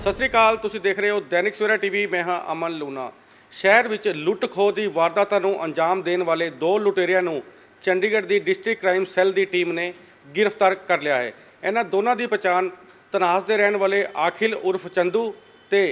ਸਤਿ ਸ੍ਰੀ ਅਕਾਲ, ਤੁਸੀਂ ਦੇਖ ਰਹੇ ਹੋ ਦੈਨਿਕ ਸਵੇਰਾ ਟੀਵੀ, ਮੈਂ ਹਾਂ ਅਮਨ ਲੂਨਾ ਸ਼ਹਿਰ ਵਿੱਚ ਲੁੱਟ ਖੋਹ ਦੀ ਵਾਰਦਾਤਾਂ ਨੂੰ ਅੰਜਾਮ ਦੇਣ ਵਾਲੇ ਦੋ ਲੁਟੇਰਿਆਂ ਨੂੰ ਚੰਡੀਗੜ੍ਹ ਦੀ ਡਿਸਟ੍ਰਿਕਟ ਕ੍ਰਾਈਮ ਸੈੱਲ ਦੀ ਟੀਮ ਨੇ ਗ੍ਰਿਫਤਾਰ ਕਰ ਲਿਆ ਹੈ। ਇਹਨਾਂ ਦੋਨਾਂ ਦੀ ਪਛਾਣ ਤਨਾਸ ਦੇ ਰਹਿਣ ਵਾਲੇ ਆਖਿਲ ਉਰਫ ਚੰਦੂ ਤੇ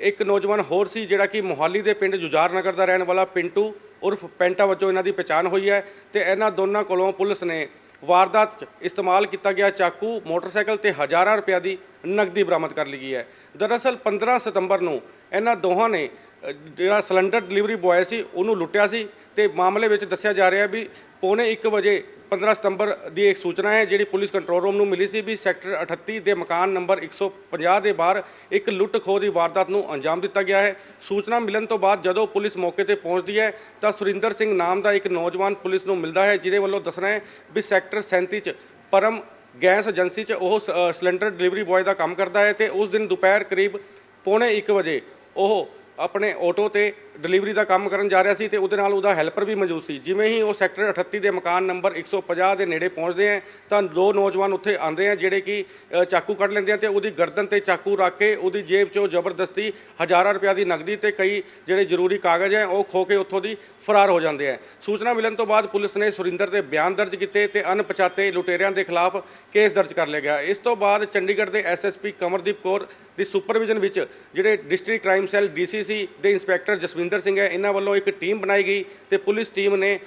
ਇੱਕ ਨੌਜਵਾਨ ਹੋਰ ਸੀ, ਜਿਹੜਾ ਕਿ ਮੋਹਾਲੀ ਦੇ ਪਿੰਡ ਜੁਝਾਰ ਨਗਰ ਦਾ ਰਹਿਣ ਵਾਲਾ ਪਿੰਟੂ ਉਰਫ ਪੈਂਟਾ ਵਜੋਂ ਇਹਨਾਂ ਦੀ ਪਛਾਣ ਹੋਈ ਹੈ ਤੇ ਇਹਨਾਂ ਦੋਨਾਂ ਕੋਲੋਂ ਪੁਲਿਸ ਨੇ ਵਾਰਦਾਤ 'ਚ ਇਸਤੇਮਾਲ ਕੀਤਾ ਗਿਆ ਚਾਕੂ ਮੋਟਰਸਾਈਕਲ ਤੇ ਹਜ਼ਾਰਾਂ ਰੁਪਏ ਦੀ ਨਕਦੀ ਬਰਾਮਦ ਕਰ ਲਈ ਗਈ ਹੈ। ਦਰਅਸਲ 15 ਸਤੰਬਰ ਨੂੰ ਇਹਨਾਂ ਦੋਹਾਂ ਨੇ ਅ, ਜਿਹੜਾ ਸਿਲੰਡਰ ਡਿਲੀਵਰੀ ਬੁਆਏ ਸੀ ਉਹਨੂੰ ਲੁੱਟਿਆ ਸੀ ਤੇ ਮਾਮਲੇ ਵਿੱਚ ਦੱਸਿਆ ਜਾ ਰਿਹਾ ਵੀ ਪੌਣੇ 1 ਵਜੇ 15 ਸਤੰਬਰ ਦੀ ਇੱਕ ਸੂਚਨਾ ਹੈ, ਜਿਹੜੀ ਪੁਲਿਸ ਕੰਟਰੋਲ ਰੂਮ ਨੂੰ ਮਿਲੀ ਸੀ ਵੀ ਸੈਕਟਰ 38 ਦੇ ਮਕਾਨ ਨੰਬਰ 150 ਦੇ ਬਾਹਰ ਇੱਕ ਲੁੱਟ ਖੋਹ ਦੀ ਵਾਰਦਾਤ ਨੂੰ ਅੰਜਾਮ ਦਿੱਤਾ ਗਿਆ ਹੈ। ਸੂਚਨਾ ਮਿਲਣ ਤੋਂ ਬਾਅਦ ਜਦੋਂ ਪੁਲਿਸ ਮੌਕੇ ਤੇ ਪਹੁੰਚਦੀ ਹੈ, ਤਾਂ ਸੁਰਿੰਦਰ ਸਿੰਘ ਨਾਮ ਦਾ ਇੱਕ ਨੌਜਵਾਨ ਪੁਲਿਸ ਨੂੰ ਮਿਲਦਾ ਹੈ, ਜਿਹਦੇ ਵੱਲੋਂ ਦੱਸਣਾ ਹੈ ਵੀ ਸੈਕਟਰ 37 ਚ ਪਰਮ ਗੈਸ ਏਜੰਸੀ 'ਚ ਉਹ ਸ- ਸਿਲੰਡਰ ਡਿਲੀਵਰੀ ਬॉय ਦਾ ਕੰਮ ਕਰਦਾ ਹੈ ਤੇ ਉਸ ਦਿਨ ਦੁਪਹਿਰ ਕਰੀਬ ਪੌਣੇ 1 ਵਜੇ ਉਹ ਆਪਣੇ ਆਟੋ ਤੇ ਡਿਲੀਵਰੀ ਦਾ ਕੰਮ ਕਰਨ ਜਾ ਰਿਹਾ ਸੀ ਤੇ ਉਹਦੇ ਨਾਲ ਉਹਦਾ ਹੈਲਪਰ ਵੀ ਮੌਜੂਦ ਸੀ। ਜਿਵੇਂ ਹੀ ਉਹ ਸੈਕਟਰ 38 ਦੇ ਮਕਾਨ ਨੰਬਰ 150 ਦੇ ਨੇੜੇ ਪਹੁੰਚਦੇ ਆ ਤਾਂ ਦੋ ਨੌਜਵਾਨ ਉੱਥੇ ਆਉਂਦੇ ਆ ਜਿਹੜੇ ਕਿ ਚਾਕੂ ਕੱਢ ਲੈਂਦੇ ਆ ਤੇ ਉਹਦੀ ਗਰਦਨ ਤੇ ਚਾਕੂ ਰੱਖ ਕੇ ਉਹਦੀ ਜੇਬ 'ਚੋਂ ਜ਼ਬਰਦਸਤੀ ਹਜ਼ਾਰਾਂ ਰੁਪਏ ਦੀ ਨਗਦੀ ਤੇ ਕਈ ਜਿਹੜੇ ਜ਼ਰੂਰੀ ਕਾਗਜ਼ ਹੈ, ਉਹ ਖੋ ਕੇ ਉੱਥੋਂ ਦੀ ਫਰਾਰ ਹੋ ਜਾਂਦੇ ਆ ਸੂਚਨਾ ਮਿਲਣ ਤੋਂ ਬਾਅਦ ਪੁਲਿਸ ਨੇ ਸੁਰਿੰਦਰ ਦੇ ਬਿਆਨ ਦਰਜ ਕੀਤੇ ਤੇ ਅਣਪਛਾਤੇ ਲੁਟੇਰਿਆਂ ਦੇ ਖਿਲਾਫ ਕੇਸ ਦਰਜ ਕਰ ਲਿਆ ਗਿਆ। ਇਸ ਤੋਂ ਬਾਅਦ ਚੰਡੀਗੜ੍ਹ ਦੇ ਐਸਐਸਪੀ ਕਮਰਦੀਪ ਕੌਰ ਦੀ ਸੁਪਰਵਿਜ਼ਨ ਵਿੱਚ ਜਿਹੜੇ ਡਿਸਟ੍ਰਿਕਟ ਕ੍ਰਾਈਮ ਸੈੱਲ ਡੀਸੀਸੀ ਦੇ ਇੰਸਪੈਕਟਰ ਜਸਵੀਰ ਜਸਵਿੰਦਰ ਸਿੰਘ ਹੈ, ਇਹਨਾਂ ਵੱਲੋਂ ਇੱਕ ਟੀਮ ਬਣਾਈ ਗਈ ਤੇ ਪੁਲਿਸ ਟੀਮ ਨੇ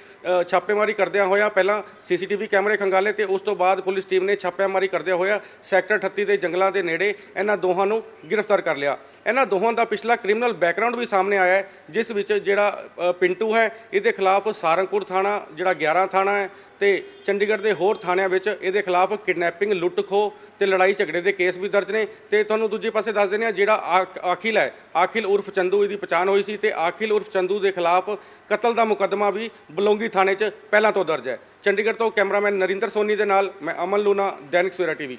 ਛਾਪੇਮਾਰੀ ਕਰਦਿਆਂ ਹੋਇਆ ਪਹਿਲਾਂ ਸੀਸੀਟੀਵੀ ਕੈਮਰੇ ਖੰਗਾਲੇ ਤੇ ਉਸ ਤੋਂ ਬਾਅਦ ਪੁਲਿਸ ਟੀਮ ਨੇ ਛਾਪੇਮਾਰੀ ਕਰਦਿਆਂ ਹੋਇਆ ਸੈਕਟਰ 38 ਦੇ ਜੰਗਲਾਂ ਦੇ ਨੇੜੇ ਇਹਨਾਂ ਦੋਹਾਂ ਨੂੰ ਗ੍ਰਿਫਤਾਰ ਕਰ ਲਿਆ। ਇਹਨਾਂ ਦੋਹਾਂ ਦਾ ਪਿਛਲਾ ਕ੍ਰਿਮੀਨਲ ਬੈਕਗ੍ਰਾਉਂਡ ਵੀ ਸਾਹਮਣੇ ਆਇਆ ਹੈ, ਜਿਸ ਵਿੱਚ ਜਿਹੜਾ ਪਿੰਟੂ ਹੈ, ਇਹਦੇ ਖਿਲਾਫ ਸਾਰੰਗਪੁਰ ਥਾਣਾ, ਜਿਹੜਾ 11 ਥਾਣਾ ਹੈ ਤੇ ਚੰਡੀਗੜ੍ਹ ਦੇ ਹੋਰ ਥਾਣਿਆਂ ਵਿੱਚ ਇਹਦੇ ਖਿਲਾਫ ਕਿਡਨੈਪਿੰਗ ਲੁੱਟ ਖੋਹ ਤੇ ਲੜਾਈ ਝਗੜੇ ਦੇ ਕੇਸ ਵੀ ਦਰਜ ਨੇ ਤੇ ਤੁਹਾਨੂੰ ਦੂਜੇ ਪਾਸੇ ਦੱਸ ਦਿੰਦੇ ਆ ਜਿਹੜਾ ਆਖਿਲ ਹੈ ਆਖਿਲ ਉਰਫ ਚੰਦੂ, ਇਹਦੀ ਪਛਾਣ ਹੋਈ ਸੀ ਤੇ ਆਖਿਲ ਉਰਫ ਚੰਦੂ ਦੇ ਖਿਲਾਫ ਕਤਲ ਦਾ ਮੁਕੱਦਮਾ ਵੀ ਬਲੌਂਗੀ ਥਾਣੇ 'ਚ ਪਹਿਲਾਂ ਤੋਂ ਦਰਜ ਹੈ। ਚੰਡੀਗੜ੍ਹ ਤੋਂ ਕੈਮਰਾਮੈਨ ਨਰਿੰਦਰ ਸੋਨੀ ਦੇ ਨਾਲ, ਮੈਂ ਅਮਨ ਲੂਨਾ ਦੈਨਿਕ ਸਵੇਰਾ ਟੀਵੀ।